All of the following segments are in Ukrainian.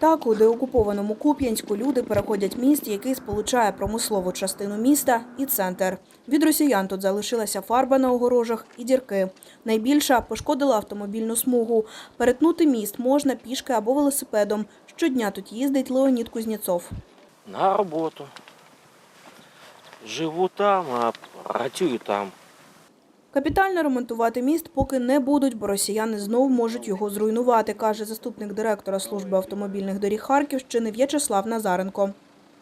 Так, у деокупованому Куп'янську люди переходять міст, який сполучає промислову частину міста і центр. Від росіян тут залишилася фарба на огорожах і дірки. Найбільша пошкодила автомобільну смугу. Перетнути міст можна пішки або велосипедом. Щодня тут їздить Леонід Кузнєцов. На роботу. Живу там, а працюю там. Капітально ремонтувати міст поки не будуть, бо росіяни знову можуть його зруйнувати, каже заступник директора служби автомобільних доріг Харківщини В'ячеслав Назаренко.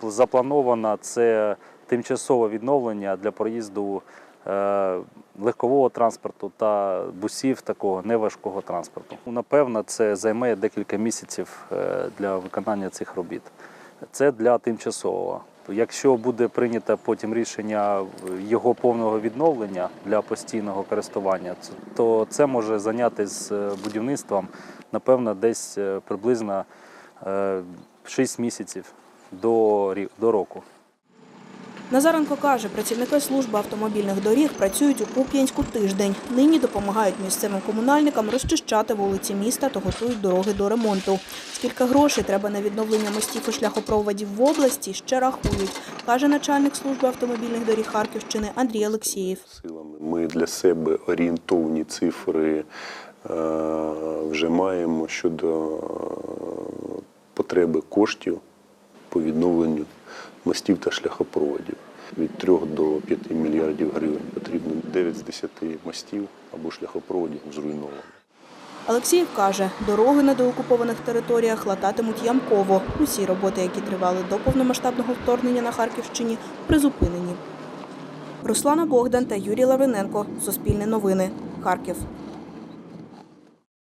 Заплановано це тимчасове відновлення для проїзду е, легкового транспорту та бусів такого неважкого транспорту. Напевно, це займе декілька місяців е, для виконання цих робіт. Це для тимчасового. Якщо буде прийнято потім рішення його повного відновлення для постійного користування, то це може зайняти з е, будівництвом, напевно, десь е, приблизно е, 6 місяців до року. Назаренко каже, працівники служби автомобільних доріг працюють у Куп'янську тиждень. Нині допомагають місцевим комунальникам розчищати вулиці міста та готують дороги до ремонту. Скільки грошей треба на відновлення мостів і шляхопроводів в області, ще рахують, каже начальник служби автомобільних доріг Харківщини Андрій Олексієв. силами. Ми для себе орієнтовні цифри е, вже маємо щодо е, потреби коштів по відновленню мостів та шляхопроводів. Від 3 до 5 мільярдів гривень потрібно 9 з 10 мостів або шляхопроводів зруйновано. Олексіїв каже, дороги на деокупованих територіях лататимуть ямково. Усі роботи, які тривали до повномасштабного вторгнення на Харківщині, призупинені. Руслана Богдан та Юрій Лавриненко. Суспільне новини. Харків.